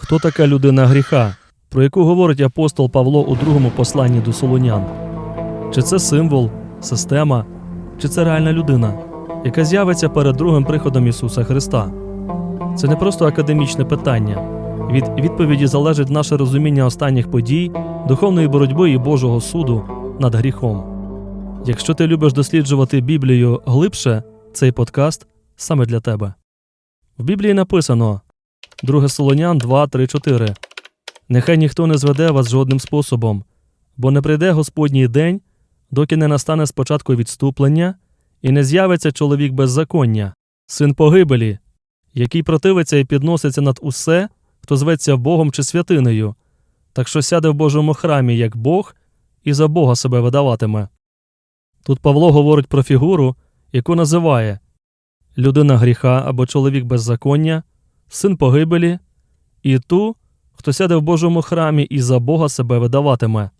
Хто така людина гріха, про яку говорить апостол Павло у другому посланні до Солонян? Чи це символ, система, чи це реальна людина, яка з'явиться перед другим приходом Ісуса Христа? Це не просто академічне питання. Від відповіді залежить наше розуміння останніх подій, духовної боротьби і Божого суду над гріхом. Якщо ти любиш досліджувати Біблію глибше, цей подкаст саме для тебе. В Біблії написано 2 Солонян 2, 3, 4. Нехай ніхто не зведе вас жодним способом, бо не прийде Господній день, доки не настане спочатку відступлення, і не з'явиться чоловік беззаконня, син погибелі, який противиться і підноситься над усе, хто зветься Богом чи святинею, так що сяде в Божому храмі як Бог і за Бога себе видаватиме. Тут Павло говорить про фігуру, яку називає людина гріха або чоловік беззаконня, син погибелі, і ту, хто сяде в Божому храмі і за Бога себе видаватиме.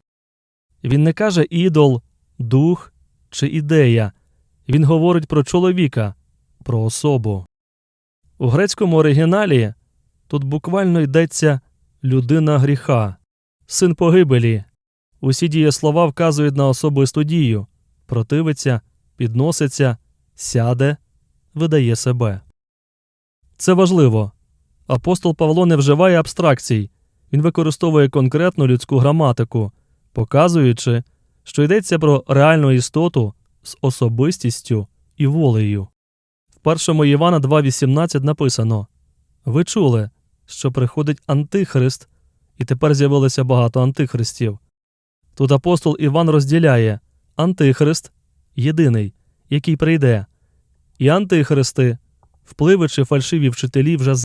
Він не каже ідол, дух чи ідея, він говорить про чоловіка, про особу. У грецькому оригіналі тут буквально йдеться людина гріха, син погибелі. Усі дієслова вказують на особисту дію противиться, підноситься, сяде, видає себе. Це важливо. Апостол Павло не вживає абстракцій, він використовує конкретну людську граматику, показуючи, що йдеться про реальну істоту з особистістю і волею. В першому Івана 2.18 написано Ви чули, що приходить Антихрист, і тепер з'явилося багато антихристів. Тут апостол Іван розділяє Антихрист єдиний, який прийде, і антихристи, впливи чи фальшиві вчителі вже